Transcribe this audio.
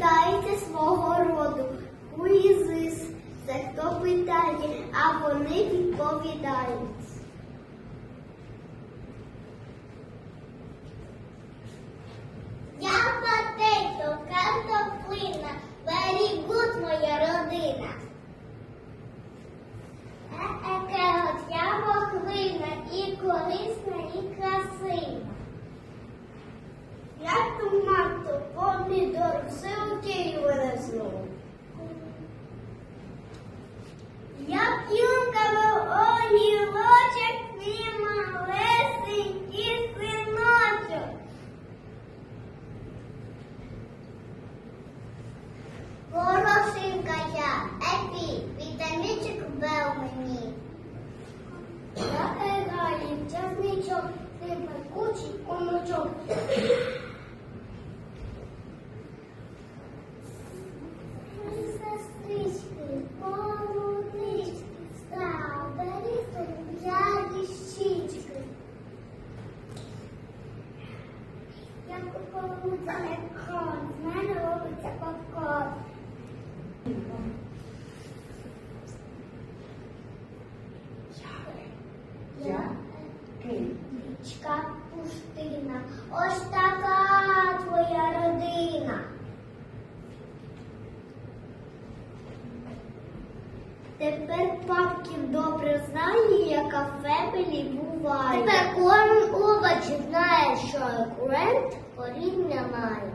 питається свого роду. Уїзис, це хто питає, а вони відповідають. Онучок. Сестрички, полунички, стrawberry, м'яді. Я купую екран, з мене робиться попкорн. Річка пустина, ось така твоя родина. Тепер папків добре знає, яка фебелі буває. Тепер кожен овоч знає, що курент коріння має.